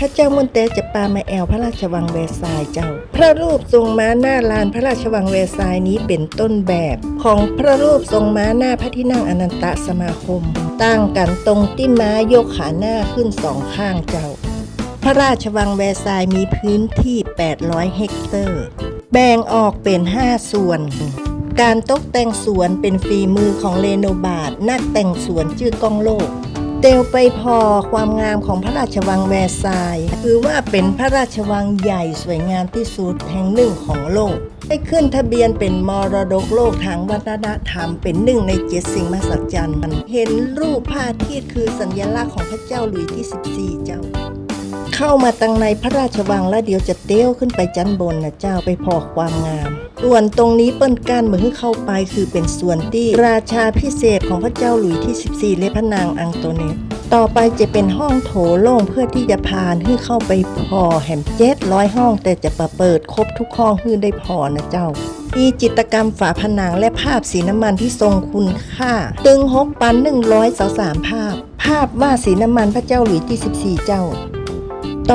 ข้าเจ้ามนเตจะปามาแอลพระราชวังแวร์ซายเจ้า พระรูปทรงม้าหน้าลานพระราชวังแวร์ซายนี้เป็นต้นแบบ ของพระรูปทรงม้าหน้าพระที่นั่งอนันตสมาคม ตั้งกันตรงที่ม้ายกขาหน้าขึ้นสองข้างเจ้า พระราชวังแวร์ซายมีพื้นที่ 800 เฮกเตอร์ แบ่งออกเป็น 5 ส่วน การตกแต่งสวนเป็นฝีมือของเลโนบาร์ดนักแต่งสวนชื่อก้องโลก เตลไปพอความงามของพระราชวังแวร์ซายน์คือว่าเป็นพระราชวังใหญ่สวยงามที่สุดแห่งหนึ่งของโลก ได้ขึ้นทะเบียนเป็นมรดกโลกทางวัฒนธรรม เป็นหนึ่งในเจ็ดสิ่งมหัศจรรย์เห็นรูปพระอาทิตย์คือสัญลักษณ์ของพระเจ้าหลุยส์ที่ 14 เจ้า เข้ามาตังในพระราชวังแล้วเดี๋ยวจะเตี้ยวขึ้นไปจันบนนะเจ้าไปพอความงาม ส่วนตรงนี้เปิ้นก้านมือเข้าไปคือเป็นส่วนที่ราชาพิเศษของพระเจ้าหลุยส์ที่ 14 และพระนางอังโตเนตต่อไปจะเป็นห้องโถโล่งเพื่อที่จะพานให้เข้าไปพอแหมเจ็ดร้อยห้อง แต่จะประเปิดครบทุกห้องให้ได้พอนะเจ้ามีจิตรกรรมฝาผนังและภาพสีน้ำมันที่ทรงคุณค่า ตึงหกปันหนึ่งร้อยสาสามภาพ ภาพวาดสีน้ำมันพระเจ้าหลุยส์ที่14 เจ้า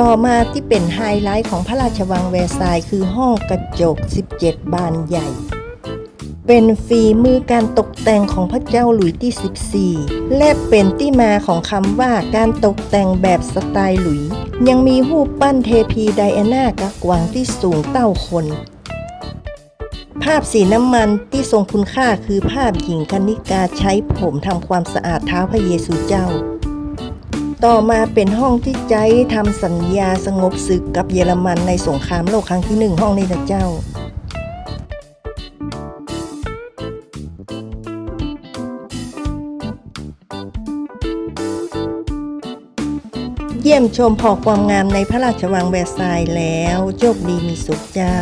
ต่อมาที่เป็นไฮไลท์ของพระราชวังแวร์ซายน์คือห้องกระจก 17 บานใหญ่ เป็นฝีมือการตกแต่งของพระเจ้าหลุยส์ที่ 14 และเป็นที่มาของคำว่าการตกแต่งแบบสไตล์หลุยส์ยังมีรูปปั้นเทพีไดอาน่ากักวางที่สูงเต้าคน ภาพสีน้ำมันที่ทรงคุณค่าคือภาพหญิงคณิกาใช้ผมทำความสะอาดเท้าพระเยซูเจ้า ต่อมาเป็นห้องที่ใจทำสัญญาสงบศึกกับเยอรมันในสงครามโลกครั้งที่หนึ่งห้องนี้นะเจ้าเยี่ยมชมพอความงามในพระราชวังแวร์ซายน์แล้ว โชคดีมีสุขเจ้า